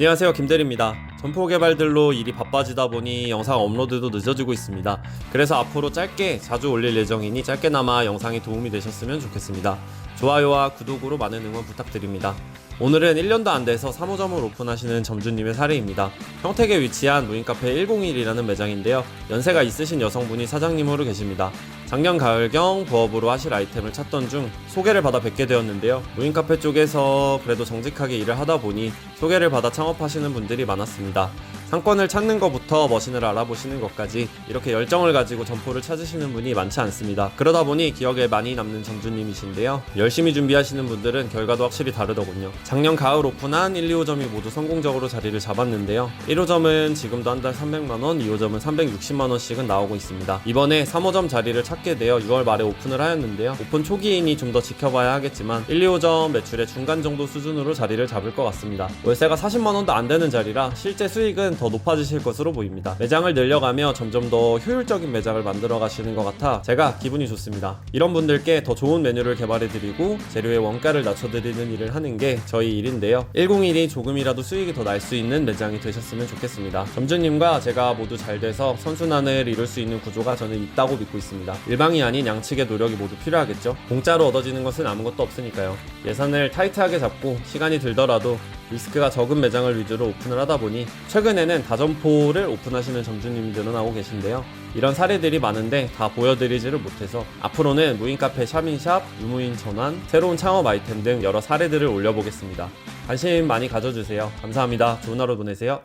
안녕하세요 김대리입니다 점포 개발들로 일이 바빠지다 보니 영상 업로드도 늦어지고 있습니다 그래서 앞으로 짧게 자주 올릴 예정이니 짧게나마 영상이 도움이 되셨으면 좋겠습니다 좋아요와 구독으로 많은 응원 부탁드립니다 오늘은 1년도 안 돼서 3호점을 오픈하시는 점주님의 사례입니다. 평택에 위치한 무인카페 101이라는 매장인데요. 연세가 있으신 여성분이 사장님으로 계십니다. 작년 가을경 부업으로 하실 아이템을 찾던 중 소개를 받아 뵙게 되었는데요. 무인 카페 쪽에서 그래도 정직하게 일을 하다 보니 소개를 받아 창업하시는 분들이 많았습니다. 상권을 찾는 것부터 머신을 알아보시는 것까지 이렇게 열정을 가지고 점포를 찾으시는 분이 많지 않습니다. 그러다 보니 기억에 많이 남는 점주님이신데요. 열심히 준비하시는 분들은 결과도 확실히 다르더군요. 작년 가을 오픈한 1, 2호점이 모두 성공적으로 자리를 잡았는데요. 1호점은 지금도 한 달 300만원, 2호점은 360만원씩은 나오고 있습니다. 이번에 3호점 자리를 찾게 되어 6월 말에 오픈을 하였는데요. 오픈 초기이니 좀 더 지켜봐야 하겠지만 1, 2호점 매출의 중간 정도 수준으로 자리를 잡을 것 같습니다. 월세가 40만원도 안 되는 자리라 실제 수익은 더 높아지실 것으로 보입니다. 매장을 늘려가며 점점 더 효율적인 매장을 만들어 가시는 것 같아 제가 기분이 좋습니다. 이런 분들께 더 좋은 메뉴를 개발해드리고 재료의 원가를 낮춰드리는 일을 하는 게 저희 일인데요. 101이 조금이라도 수익이 더 날 수 있는 매장이 되셨으면 좋겠습니다. 점주님과 제가 모두 잘 돼서 선순환을 이룰 수 있는 구조가 저는 있다고 믿고 있습니다. 일방이 아닌 양측의 노력이 모두 필요하겠죠. 공짜로 얻어지는 것은 아무것도 없으니까요. 예산을 타이트하게 잡고 시간이 들더라도 리스크가 적은 매장을 위주로 오픈을 하다 보니 최근에는 다점포를 오픈하시는 점주님들이 늘어나고 계신데요. 이런 사례들이 많은데 다 보여드리지를 못해서 앞으로는 무인 카페 샤민샵, 유무인 전환, 새로운 창업 아이템 등 여러 사례들을 올려보겠습니다. 관심 많이 가져주세요. 감사합니다. 좋은 하루 보내세요.